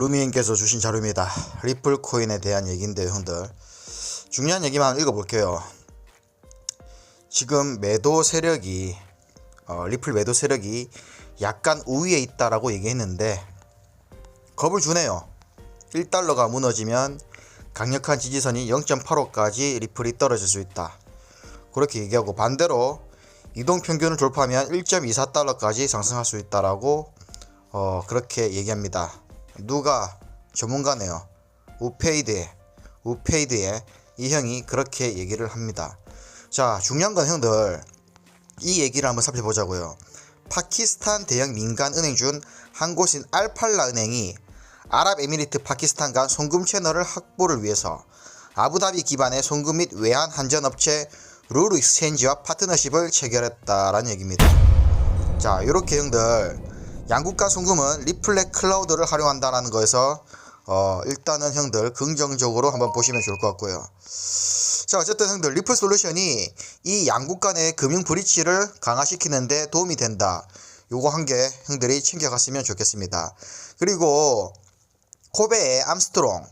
루미님께서 주신 자료입니다. 리플 코인에 대한 얘기인데요, 형들. 중요한 얘기만 읽어볼게요. 지금 매도 세력이 어, 리플 매도 세력이 약간 우위에 있다라고 얘기했는데 겁을 주네요. 1달러가 무너지면 강력한 지지선이 0.85까지 리플이 떨어질 수 있다. 그렇게 얘기하고 반대로 이동 평균을 돌파하면 1.24달러까지 상승할 수 있다라고 어, 그렇게 얘기합니다. 누가 전문가네요. 우페이드의 우페이드의 이 형이 그렇게 얘기를 합니다. 자, 중요한 건 형들 이 얘기를 한번 살펴보자고요. 파키스탄 대형 민간 은행 중 한 곳인 알팔라 은행이 아랍에미리트 파키스탄 간 송금 채널을 확보를 위해서 아부다비 기반의 송금 및 외환 환전 업체 룰 익스체인지와 파트너십을 체결했다라는 얘기입니다. 자, 요렇게 형들 양국간 송금은 리플렉 클라우드를 활용한다라는 거에서 어, 일단은 형들 긍정적으로 한번 보시면 좋을 것 같고요. 자, 어쨌든 형들 리플 솔루션이 이 양국 간의 금융 브리치를 강화시키는데 도움이 된다. 요거 한 개 형들이 챙겨갔으면 좋겠습니다. 그리고 코베의 암스트롱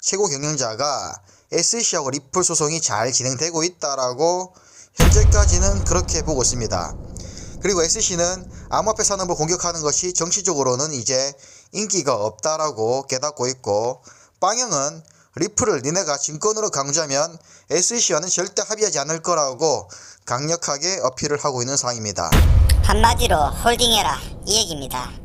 최고 경영자가 SC하고 리플 소송이 잘 진행되고 있다라고 현재까지는 그렇게 보고 있습니다. 그리고 SC는 암호화폐 산업을 공격하는 것이 정치적으로는 이제 인기가 없다라고 깨닫고 있고 빵형은 리플을 니네가 증권으로 강조하면 SC와는 절대 합의하지 않을 거라고 강력하게 어필을 하고 있는 상황입니다. 한마디로 홀딩해라 이 얘기입니다.